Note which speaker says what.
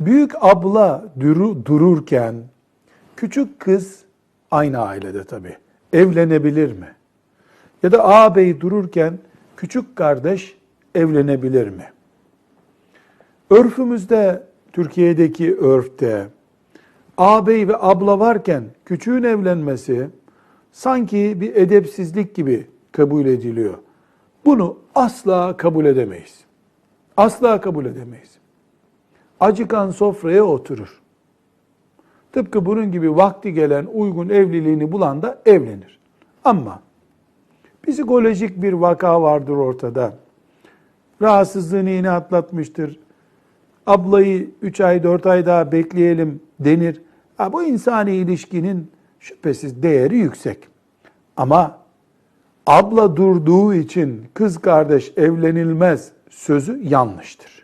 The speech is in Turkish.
Speaker 1: Büyük abla duru, dururken küçük kız aynı ailede tabii evlenebilir mi? Ya da ağabey dururken küçük kardeş evlenebilir mi? Örfümüzde, Türkiye'deki örfte ağabey ve abla varken küçüğün evlenmesi sanki bir edepsizlik gibi kabul ediliyor. Bunu asla kabul edemeyiz. Asla kabul edemeyiz. Acıkan sofraya oturur. Tıpkı bunun gibi vakti gelen uygun evliliğini bulan da evlenir. Ama psikolojik bir vaka vardır ortada. Rahatsızlığını yine atlatmıştır. Ablayı 3 ay 4 ay daha bekleyelim denir. Ha, bu insani ilişkinin şüphesiz değeri yüksek. Ama abla durduğu için kız kardeş evlenilmez sözü yanlıştır.